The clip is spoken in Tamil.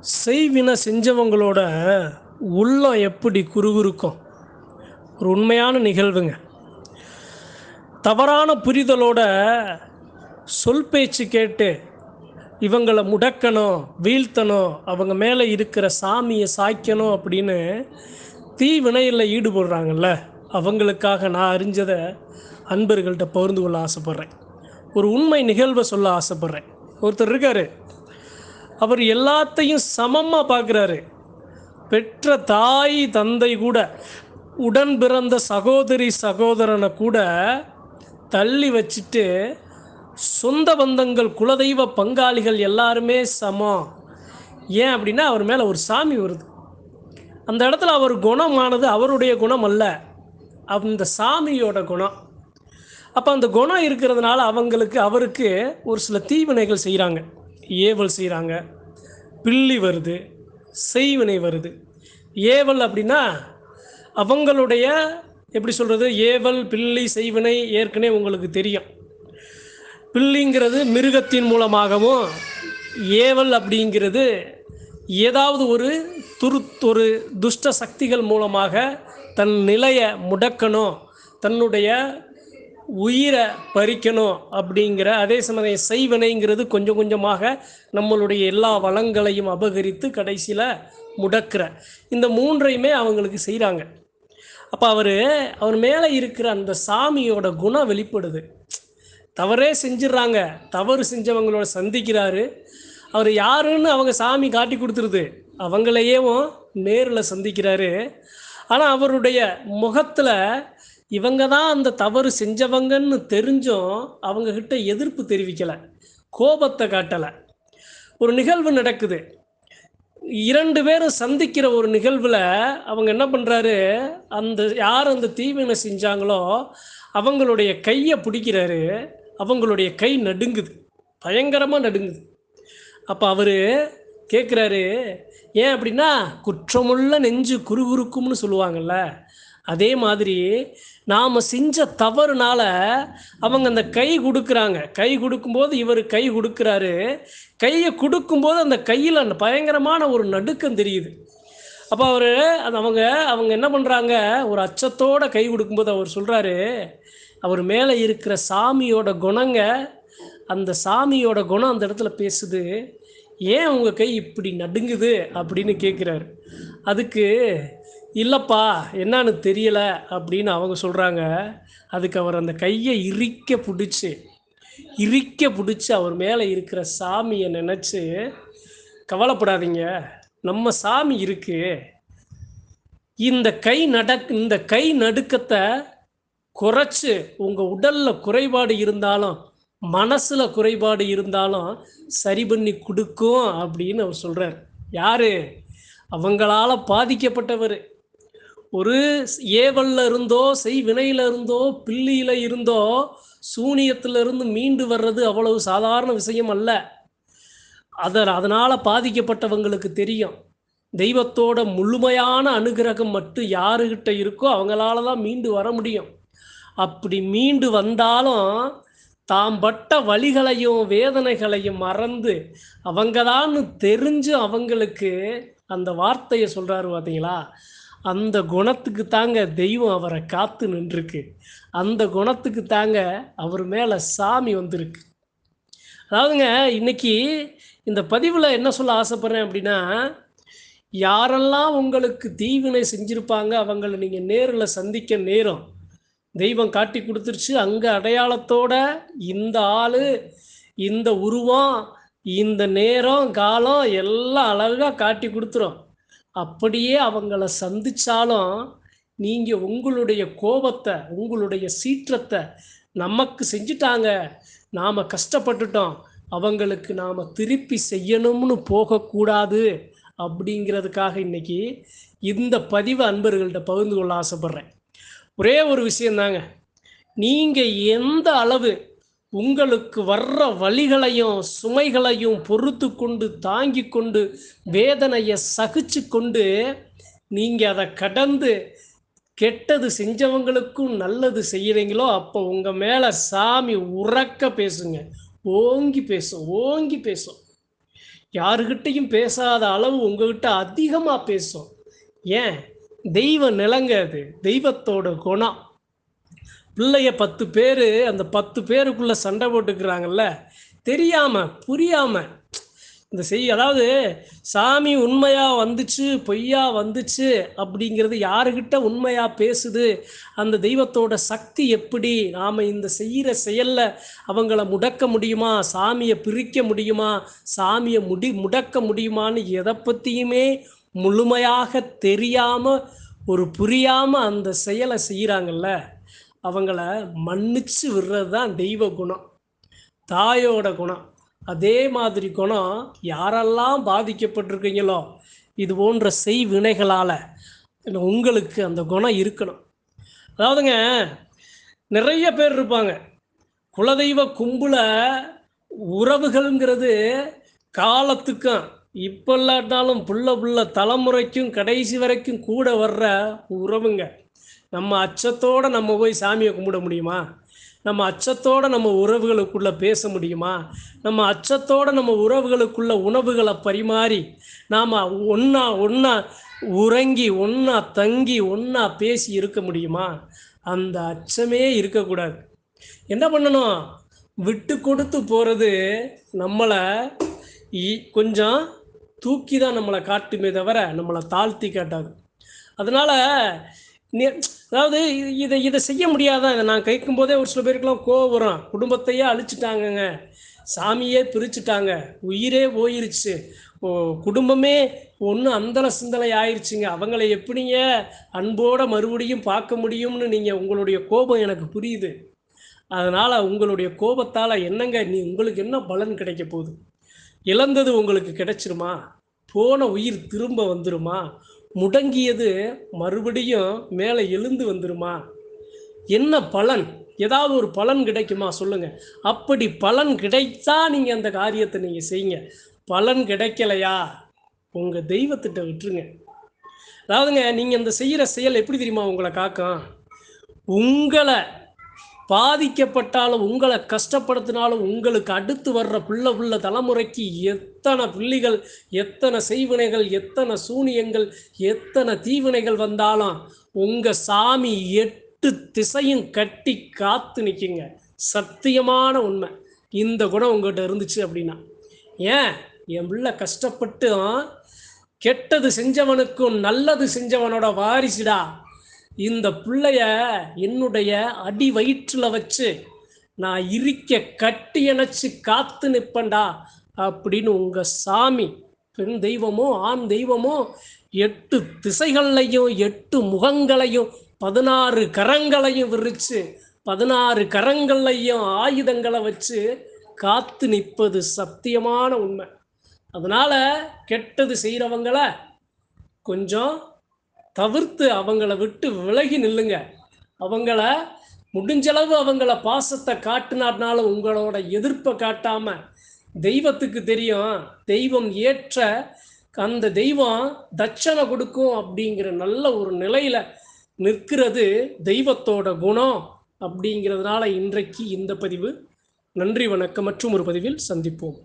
செய்வினை செஞ்சவங்களோட உள்ளம் எப்படி குறுகுறுக்கும்? ஒரு உண்மையான நிகழ்வுங்க. தவறான புரிதலோட சொல் பேச்சு கேட்டு இவங்களை முடக்கணும் வீழ்த்தணும் அவங்க மேலே இருக்கிற சாமியை சாய்க்கணும் அப்படின்னு தீ வினையில் ஈடுபடுறாங்கல்ல அவங்களுக்காக நான் அறிஞ்சதை அன்பர்கள்ட்ட பகிர்ந்து கொள்ள ஆசைப்பட்றேன். ஒரு உண்மை நிகழ்வை சொல்ல ஆசைப்பட்றேன். ஒருத்தர் இருக்கார். அவர் எல்லாத்தையும் சமமாக பார்க்குறாரு. பெற்ற தாய் தந்தை கூட உடன் பிறந்த சகோதரி சகோதரனை கூட தள்ளி வச்சுட்டு சொந்த பந்தங்கள் குலதெய்வ பங்காளிகள் எல்லாருமே சமம். ஏன் அப்படின்னா அவர் மேலே ஒரு சாமி வருது. அந்த இடத்துல அவர் குணமானது அவருடைய குணம் அல்ல. அந்த சாமியோட குணம். அப்போ அந்த குணம் இருக்கிறதுனால அவங்களுக்கு அவருக்கு ஒரு சில தீவினைகள் செய்கிறாங்க ஏவல் செய்கிறாங்க பில்லி வருது செய்வினை வருது. ஏவல் அப்படின்னா அவங்களுடைய எப்படி சொல்கிறது ஏவல் பில்லி செய்வினை ஏற்கனவே உங்களுக்கு தெரியும். பில்லிங்கிறது மிருகத்தின் மூலமாகவும் ஏவல் அப்படிங்கிறது ஏதாவது ஒரு துரு ஒரு துஷ்ட சக்திகள் மூலமாக தன் நிலையை முடக்கணும் தன்னுடைய உயிரை பறிக்கணும் அப்படிங்கிற அதே சமயம் செய்வனைங்கிறது கொஞ்சம் கொஞ்சமாக நம்மளுடைய எல்லா வளங்களையும் அபகரித்து கடைசியில் முடக்கிற. இந்த மூன்றையுமே அவங்களுக்கு செய்கிறாங்க அப்போ அவர் அவர் மேலே இருக்கிற அந்த சாமியோட குணம் வெளிப்படுது. தவறே செஞ்சிடுறாங்க தவறு செஞ்சவங்களோட சந்திக்கிறாரு. அவர் யாருன்னு அவங்க சாமி காட்டி கொடுத்துருது. அவங்களையேவும் நேரில் சந்திக்கிறாரு. ஆனால் அவருடைய முகத்தில் இவங்க தான் அந்த தவறு செஞ்சவங்கன்னு தெரிஞ்சும் அவங்கக்கிட்ட எதிர்ப்பு தெரிவிக்கலை கோபத்தை காட்டலை. ஒரு நிகழ்வு நடக்குது. இரண்டு பேரும் சந்திக்கிற ஒரு நிகழ்வில் அவங்க என்ன பண்ணுறாரு அந்த யார் அந்த தீவினை செஞ்சாங்களோ அவங்களுடைய கையை பிடிக்கிறாரு. அவங்களுடைய கை நடுங்குது. பயங்கரமாக நடுங்குது. அப்போ அவர் கேட்குறாரு ஏன் அப்படின்னா குற்றமுள்ள நெஞ்சு குறுகுறுக்கும்னு சொல்லுவாங்கள்ல அதே மாதிரி நாம் செஞ்ச தவறுனால அவங்க அந்த கை கொடுக்குறாங்க. கை கொடுக்கும்போது இவர் கை கொடுக்குறாரு. கையை கொடுக்கும்போது அந்த கையில் அந்த பயங்கரமான ஒரு நடுக்கம் தெரியுது. அப்போ அவர் அது அவங்க அவங்க என்ன பண்ணுறாங்க ஒரு அச்சத்தோட கை கொடுக்கும்போது அவர் சொல்கிறாரு அவர் மேலே இருக்கிற சாமியோட குணங்க அந்த சாமியோட குணம் அந்த இடத்துல பேசுது. ஏன் உங்கள் கை இப்படி நடுங்குது? அப்படின்னு கேட்குறாரு அதுக்கு இல்லைப்பா என்னன்னு தெரியலை அப்படின்னு அவங்க சொல்கிறாங்க அதுக்கு அவர் அந்த கையை இறுக்க பிடிச்சி இறுக்க பிடிச்சி அவர் மேலே இருக்கிற சாமியை நினச்சி கவலைப்படாதீங்க நம்ம சாமி இருக்கு. இந்த கை நடக் இந்த கை நடுக்கத்தை குறைச்சி உங்கள் உடலில் குறைபாடு இருந்தாலும் மனசில் குறைபாடு இருந்தாலும் சரி பண்ணி கொடுக்கும் அப்படின்னு அவர் சொல்கிறார் யார்? அவங்களால் பாதிக்கப்பட்டவர். ஒரு ஏவல்ல இருந்தோ செய்வினையில இருந்தோ பில்லியில இருந்தோ சூனியத்திலிருந்து மீண்டு வர்றது அவ்வளவு சாதாரண விஷயம் அல்ல. அத அதனால் பாதிக்கப்பட்டவங்களுக்கு தெரியும். தெய்வத்தோட முழுமையான அனுகிரகம் மட்டும் யாருக்கிட்ட இருக்கோ அவங்களால தான் மீண்டு வர முடியும். அப்படி மீண்டு வந்தாலும் தாம் பட்ட வழிகளையும் வேதனைகளையும் மறந்து அவங்க தான் தெரிஞ்சு அவங்களுக்கு அந்த வார்த்தையை சொல்கிறாரு பார்த்தீங்களா அந்த குணத்துக்கு தாங்க தெய்வம் அவரை காத்து நின்றுருக்கு. அந்த குணத்துக்கு தாங்க அவர் மேலே சாமி வந்திருக்கு. அதாவதுங்க இன்னைக்கு இந்த பதிவில் என்ன சொல்ல ஆசைப்பட்றேன் அப்படின்னா யாரெல்லாம் உங்களுக்கு தீவினை செஞ்சுருப்பாங்க அவங்கள நீங்கள் நேரில் சந்திக்க நேரம். தெய்வம் காட்டி கொடுத்துருச்சு அங்கே அடையாளத்தோட இந்த ஆள் இந்த உருவம் இந்த நேரம் காலம் எல்லாம் அழகாக காட்டி கொடுத்துரும். அப்படியே அவங்கள சந்திச்சாலும் நீங்கள் உங்களுடைய கோபத்தை உங்களுடைய சீற்றத்தை நமக்கு செஞ்சிட்டாங்க. நாம் கஷ்டப்பட்டுட்டோம். அவங்களுக்கு நாம் திருப்பி செய்யணும்னு போகக்கூடாது அப்படிங்கிறதுக்காக இன்னைக்கு இந்த பதிவு அன்பர்கள்ட்ட பகிர்ந்து கொள்ள ஆசைப்பட்றேன். ஒரே ஒரு விஷயந்தாங்க. நீங்கள் எந்த அளவு உங்களுக்கு வர்ற வழிகளையும் சுமைகளையும் பொறுத்து கொண்டு தாங்கி கொண்டு வேதனையை சகிச்சு கொண்டு நீங்கள் அதை கடந்து கெட்டது செஞ்சவங்களுக்கும் நல்லது செய்கிறீங்களோ அப்போ உங்கள் மேலே சாமி உறக்க பேசுங்க. ஓங்கி பேசும் ஓங்கி பேசும். யாருக்கிட்டையும் பேசாத அளவு உங்ககிட்ட அதிகமாக பேசும். ஏன்? தெய்வ நிலங்க அது. தெய்வத்தோட குணம். பிள்ளைய பத்து பேர் அந்த பத்து பேருக்குள்ளே சண்டை போட்டுக்கிறாங்கல்ல தெரியாமல் புரியாமல் இந்த செய் அதாவது சாமி உண்மையாக வந்துச்சு பொய்யா வந்துச்சு அப்படிங்கிறது யாருக்கிட்ட உண்மையாக பேசுது அந்த தெய்வத்தோட சக்தி எப்படி நாம் இந்த செய்கிற செயல்ல அவங்கள முடக்க முடியுமா சாமியை பிரிக்க முடியுமா சாமியை முடி முடக்க முடியுமான்னு எதை பற்றியுமே முழுமையாக தெரியாமல் ஒரு புரியாமல் அந்த செயலை செய்கிறாங்கல்ல அவங்கள மன்னிச்சு விடுறது தான் தெய்வ குணம். தாயோட குணம். அதே மாதிரி குணம் யாரெல்லாம் பாதிக்கப்பட்டிருக்கீங்களோ இது போன்ற செய்வினைகளால் உங்களுக்கு அந்த குணம் இருக்கணும். அதாவதுங்க நிறைய பேர் இருப்பாங்க. குலதெய்வ கும்பல உறவுகள்ங்கிறது காலத்துக்கும் இப்போ இல்லாட்டாலும் புள்ள புள்ள தலைமுறைக்கும் கடைசி வரைக்கும் கூட வர்ற உறவுங்க. நம்ம அச்சத்தோடு நம்ம போய் சாமியை கும்பிட முடியுமா? நம்ம அச்சத்தோடு நம்ம உறவுகளுக்குள்ளே பேச முடியுமா? நம்ம அச்சத்தோடு நம்ம உறவுகளுக்குள்ள உணவுகளை பரிமாறி நாம் ஒன்றா ஒன்றா உறங்கி ஒன்றா தங்கி ஒன்றா பேசி இருக்க முடியுமா? அந்த அச்சமே இருக்கக்கூடாது. என்ன பண்ணணும்? விட்டு கொடுத்து போகிறது நம்மளை இ- கொஞ்சம் தூக்கி தான் நம்மளை காட்டுமே தவிர நம்மளை தாழ்த்தி காட்டாது. அதனால் அதாவது இது- இதை இதை செய்ய முடியாதான் இதை நான் கேட்கும்போதே ஒரு சில பேருக்குலாம் கோவம் வரும். குடும்பத்தையே அழிச்சிட்டாங்கங்க. சாமியே பிரிச்சுட்டாங்க. உயிரே போயிருச்சு. ஓ குடும்பமே ஒன்றும் அந்தல சிந்தனை ஆயிருச்சுங்க. அவங்கள எப்படிங்க அன்போட மறுபடியும் பார்க்க முடியும்னு நீங்கள் உங்களுடைய கோபம் எனக்கு புரியுது. அதனால் உங்களுடைய கோபத்தால் என்னங்க நீ உங்களுக்கு என்ன பலன் கிடைக்க போகுது? இழந்தது உங்களுக்கு கிடைச்சிருமா? போன உயிர் திரும்ப வந்துருமா? முடங்கியது மறுபடியும் மேலே எழுந்து வந்துருமா? என்ன பலன்? ஏதாவது ஒரு பலன் கிடைக்குமா? சொல்லுங்கள் அப்படி பலன் கிடைத்தா நீங்கள் அந்த காரியத்தை நீங்கள் செய்யுங்க. பலன் கிடைக்கலையா? உங்கள் தெய்வத்திட்ட விட்டுருங்க. அதாவதுங்க நீங்கள் அந்த செய்கிற செயல் எப்படி தெரியுமா உங்களை காக்கும்? உங்களை பாதிக்கப்பட்டாலும் உங்களை கஷ்டப்படுத்தினாலும் உங்களுக்கு அடுத்து வர்ற பிள்ளை உள்ள தலைமுறைக்கு எத்தனை புள்ளிகள் எத்தனை செய்வினைகள் எத்தனை சூனியங்கள் எத்தனை தீவினைகள் வந்தாலும் உங்கள் சாமி எட்டு திசையும் கட்டி காத்து நிற்குங்க சத்தியமான உண்மை. இந்த குணம் உங்கள்கிட்ட இருந்துச்சு அப்படின்னா. ஏன்? என் பிள்ளை கஷ்டப்பட்டு கெட்டது செஞ்சவனுக்கும் நல்லது செஞ்சவனோட வாரிசுடா. இந்த பிள்ளைய என்னுடைய அடி வயிற்றில் வச்சு நான் இருக்க கட்டி அணைச்சு காத்து நிற்பேன்டா அப்படின்னு உங்க சாமி பெண் தெய்வமோ ஆண் தெய்வமோ எட்டு திசைகள்லையும் எட்டு முகங்களையும் பதினாறு கரங்களையும் விரிச்சு பதினாறு கரங்கள்லையும் ஆயுதங்களை வச்சு காத்து நிற்பது சத்தியமான உண்மை. அதனால கெட்டது செய்கிறவங்கள கொஞ்சம் தவிர்த்து அவங்கள விட்டு விலகி நில்லுங்க. அவங்கள முடிஞ்சளவு அவங்கள பாசத்தை காட்டினார்னாலும் உங்களோட எதிர்ப்பை காட்டாம தெய்வத்துக்கு தெரியும். தெய்வம் ஏற்ற அந்த தெய்வம் தட்சணை கொடுக்கும் அப்படிங்கிற நல்ல ஒரு நிலையில நிற்கிறது தெய்வத்தோட குணம் அப்படிங்கிறதுனால இன்றைக்கு இந்த பதிவு. நன்றி வணக்கம் மற்றும் ஒரு பதிவில் சந்திப்போம்.